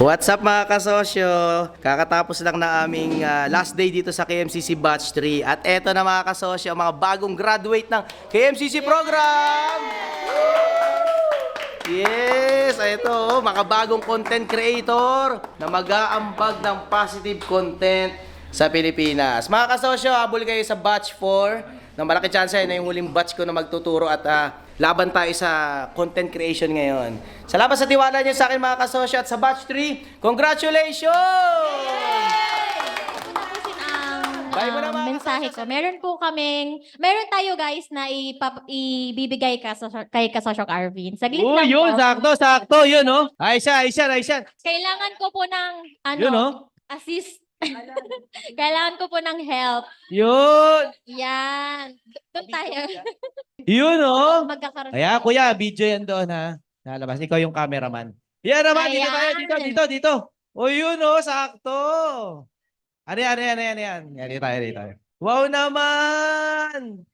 What's up mga kasosyo? Kakatapos lang na aming ah, last day dito sa KMCC Batch 3 at eto na mga kasosyo, mga bagong graduate ng KMCC program! Yes! Ito, oh, mga bagong content creator na mag-aambag ng positive content sa Pilipinas. Mga kasosyo, habol kayo sa Batch 4 na malaki chance na yung huling batch ko na magtuturo at ah, laban tayo sa content creation ngayon. Salamat sa tiwala niyo sa akin mga kasosyo at sa Batch 3, congratulations! Bye mo na, um, mensahe ko. kasosyo. Meron po kaming, meron tayo guys na ipap, ibibigay ka sa, kay Kasosyok Arvin. Saglit Oh, lang yun, po. sakto, sakto, yun, oh. Siya, ay, siya, ay, siya. Kailangan ko po ng, ano, Yun, oh. assist. Kailangan ko po ng help. Yun. Yan. Doon tayo. Yun, oh. Magkakaroon. Kaya, kuya, video yan doon, ha. Nalabas, ikaw yung cameraman. Yan naman, dito Ayan. tayo, dito, dito, dito. O, yun, oh, sakto. Ano yan, ano yan, ano yan, ano yan. Yan, dito tayo, dito tayo. Wow naman!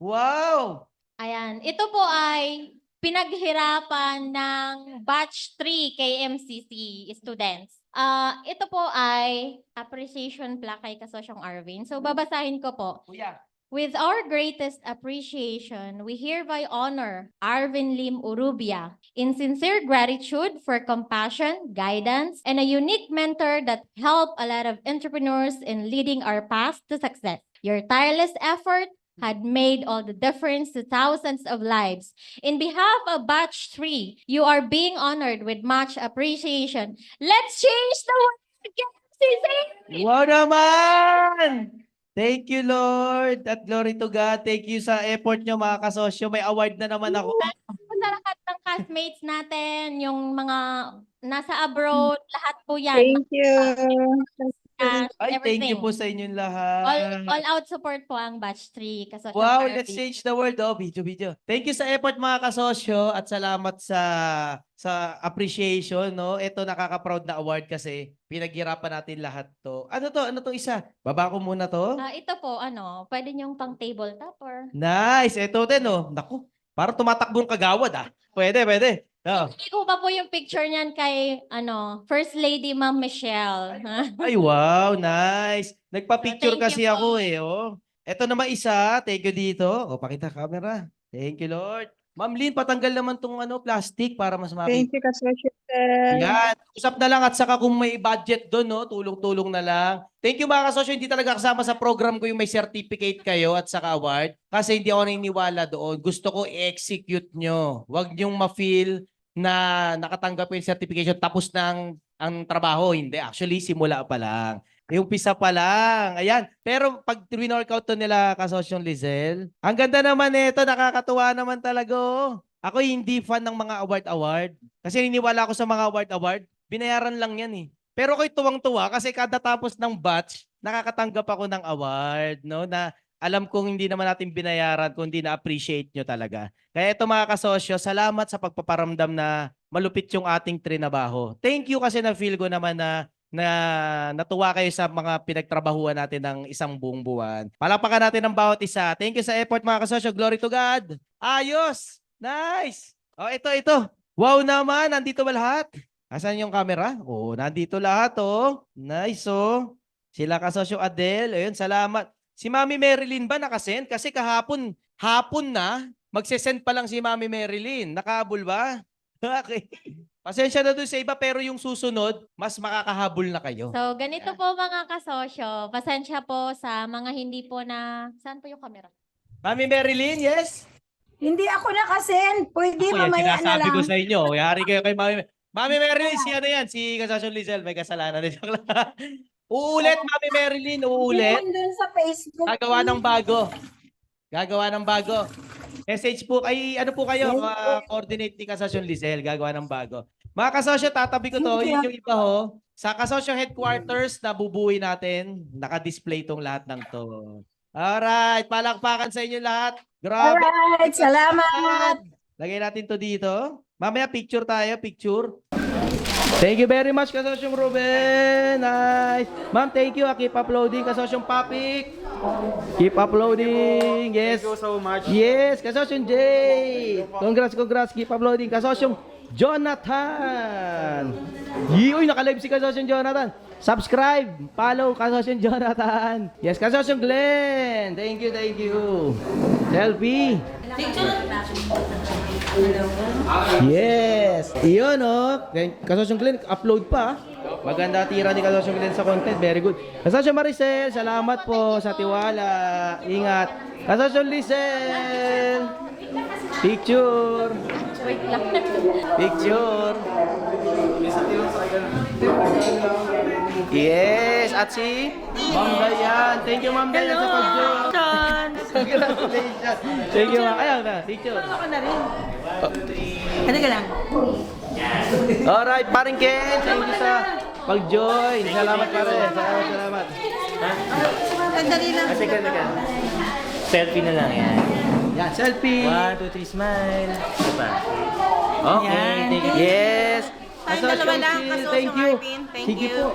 Wow! Ayan. Ito po ay pinaghirapan ng batch 3 KMCC students. Ah, ito po ay appreciation plaque kay Kasosyong Arvin. So babasahin ko po. Kuya. With our greatest appreciation, we hereby honor Arvin Lim Urubia in sincere gratitude for compassion, guidance, and a unique mentor that helped a lot of entrepreneurs in leading our path to success. Your tireless effort had made all the difference to thousands of lives. In behalf of Batch 3, you are being honored with much appreciation. Let's change the world again, Wow naman! Thank you, Lord. At glory to God. Thank you sa effort nyo, mga kasosyo. May award na naman ako. sa lahat ng classmates natin, yung mga nasa abroad, lahat po yan. Thank you. Cash, Ay, thank you everything. po sa inyong All, lahat. all out support po ang batch 3. Kasi Wow, let's change the world. Oh, video, video. Thank you sa effort mga kasosyo at salamat sa sa appreciation, no? Ito nakaka-proud na award kasi pinaghirapan natin lahat to. Ano to? Ano to isa? Baba ko muna to. Ah, ito po, ano, pwede niyong pang table topper. Nice. Ito din, oh. Naku, parang tumatakbong kagawad, ah. Pwede, pwede. Oh. Hindi ko pa po yung picture niyan kay, ano, First Lady Ma'am Michelle. Ay, wow. Nice. Nagpa-picture Thank kasi po. ako, eh, oh. Ito naman isa. Thank you dito. O, pakita camera. Thank you, Lord. Ma'am Lynn, patanggal naman tong ano, plastic para mas makita. Thank you, Kasosyo. Yan. Usap na lang at saka kung may budget doon, no, tulong-tulong na lang. Thank you mga kasosyo. Hindi talaga kasama sa program ko yung may certificate kayo at saka award. Kasi hindi ako naniniwala doon. Gusto ko i-execute nyo. Huwag nyong ma-feel na nakatanggap yung certification tapos na ang, ang trabaho. Hindi. Actually, simula pa lang. Yung pisa pa lang. Ayan. Pero pag workout to nila kasosyong Lizel, ang ganda naman nito. Nakakatuwa naman talaga. oh. Ako hindi fan ng mga award-award. Kasi niniwala ako sa mga award-award. Binayaran lang yan eh. Pero ako'y tuwang-tuwa kasi kada tapos ng batch, nakakatanggap ako ng award, no? Na alam kong hindi naman natin binayaran kundi na-appreciate nyo talaga. Kaya ito mga kasosyo, salamat sa pagpaparamdam na malupit yung ating trinabaho. Thank you kasi na-feel ko naman na na natuwa kayo sa mga pinagtrabahuan natin ng isang buong buwan. Palakpakan natin ang bawat isa. Thank you sa effort mga kasosyo. Glory to God. Ayos! Nice! Oh, ito, ito. Wow naman, nandito ba lahat? Asan yung camera? Oo, nandito lahat, oh. Nice, oh. Sila kasosyo Adele. Ayun, salamat. Si Mami Marilyn ba nakasend? Kasi kahapon, hapon na, magsesend pa lang si Mami Marilyn. Nakahabol ba? okay. Pasensya na doon sa iba, pero yung susunod, mas makakahabol na kayo. So, ganito po mga kasosyo. Pasensya po sa mga hindi po na... Saan po yung camera? Mami Marilyn, yes? Hindi ako nakasend. Pwede Ako yan, mamaya na sinasabi lang. ko sa inyo. Yari kayo kay Mami. Mami Marilyn, si ano yan? Si Kasasyon Lizel, may kasalanan din. Joke lang. uulit, Mami Marilyn, uulit. Yun dun sa Facebook. Gagawa ng bago. Gagawa ng bago. Message po, ay ano po kayo, uh, coordinate ni Kasasyon Lizel, gagawa ng bago. Mga kasosyo, tatabi ko to, yun yung iba ho. Sa kasosyo headquarters na bubuhay natin, naka-display tong lahat ng to. Alright, palakpakan sa inyo lahat. Grabe. Alright, salamat. Lagay natin to dito. Mamaya picture tayo, picture. Thank you very much, Kasosyong Ruben. Nice. Ma'am, thank you. Ah, Keep uploading, Kasosyong Papik. Keep uploading. Yes. Thank you so much. Yes, Kasosyong Jay. Congrats, congrats. Keep uploading. Kasosyong Jonathan. Yoy, naka-live si Kasosyo Jonathan. Subscribe, follow Kasosyo Jonathan. Yes, Kasosyo Glenn. Thank you, thank you. Selfie. Yes. Iyon, oh. Kasosyo Glenn, upload pa. Maganda tira ni Kasosyo Glenn sa content. Very good. Kasosyo Maricel, salamat po sa tiwala. Ingat. Kasosyo Lisel. Picture. Picture. Yes, at si Ma'am Dayan. Thank you, Ma'am Dayan, sa pag-join. Congratulations. Thank you, Ma'am. Ayan na, picture. Ako na rin. Ano ka lang? Alright, paring Ken, thank you sa pag-join. Salamat pa rin. Salamat, salamat. Ang dali lang. Ah, sige, sige. Selfie na lang yan. Yan, selfie. One, two, three, smile. Pa. Okay, Yan. thank you. Yes. Tayong Kasosyo dalawa lang, Sil, Kasosyo Thank you. Thank Sige you. po.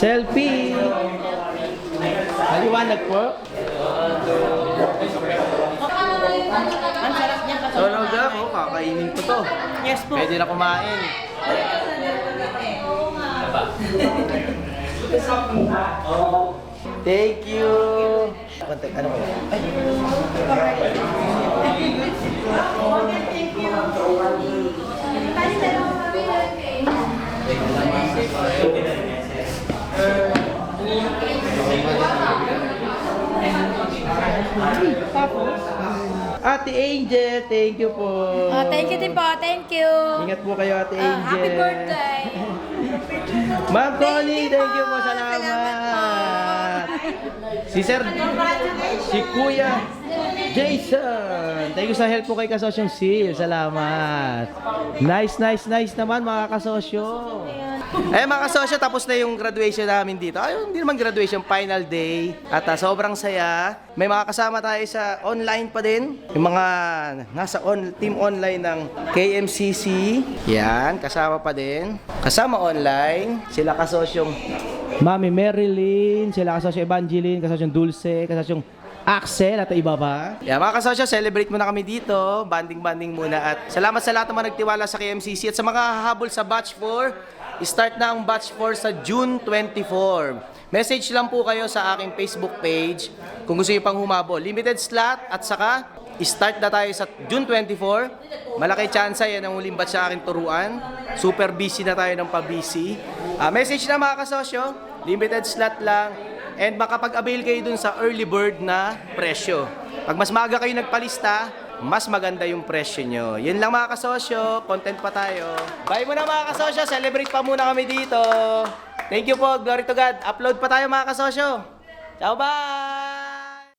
Selfie. Maliwanag po. Ang sarap niya kasi. Tulog ako, kakainin ko to. Yes po. Pwede na kumain. Thank you. Kontak, ano ba? Ay. Ate Angel, thank you po. Oh, thank you din po. Thank you. Ingat po kayo, Ate Ah, Angel. happy birthday. Ma'am Connie, thank you po. po. Salamat. Si Sir, si Kuya Jason. Thank you sa help po kay Kasosyong Sil. Salamat. Nice, nice, nice naman mga kasosyo. Eh mga kasosyo, tapos na yung graduation namin dito. Ay, hindi naman graduation, final day. At ah, sobrang saya. May mga kasama tayo sa online pa din. Yung mga nasa on, team online ng KMCC. Yan, kasama pa din. Kasama online, sila kasosyong Mami Marilyn, sila kasosyong Evangeline, kasosyong Dulce, kasosyong Axel at iba pa. Yeah, mga kasosyo, celebrate muna kami dito. Banding-banding muna. At salamat sa lahat ng mga nagtiwala sa KMCC. At sa mga hahabol sa Batch 4, start na ang Batch 4 sa June 24. Message lang po kayo sa aking Facebook page kung gusto niyo pang humabol. Limited slot at saka start na tayo sa June 24. Malaki chance yan ang huling batch sa aking turuan. Super busy na tayo ng pa-busy. Ah, message na mga kasosyo, limited slot lang. And makapag-avail kayo dun sa early bird na presyo. Pag mas maaga kayo nagpalista, mas maganda yung presyo nyo. Yun lang mga kasosyo, content pa tayo. Bye muna mga kasosyo, celebrate pa muna kami dito. Thank you po, glory to God. Upload pa tayo mga kasosyo. Ciao, bye!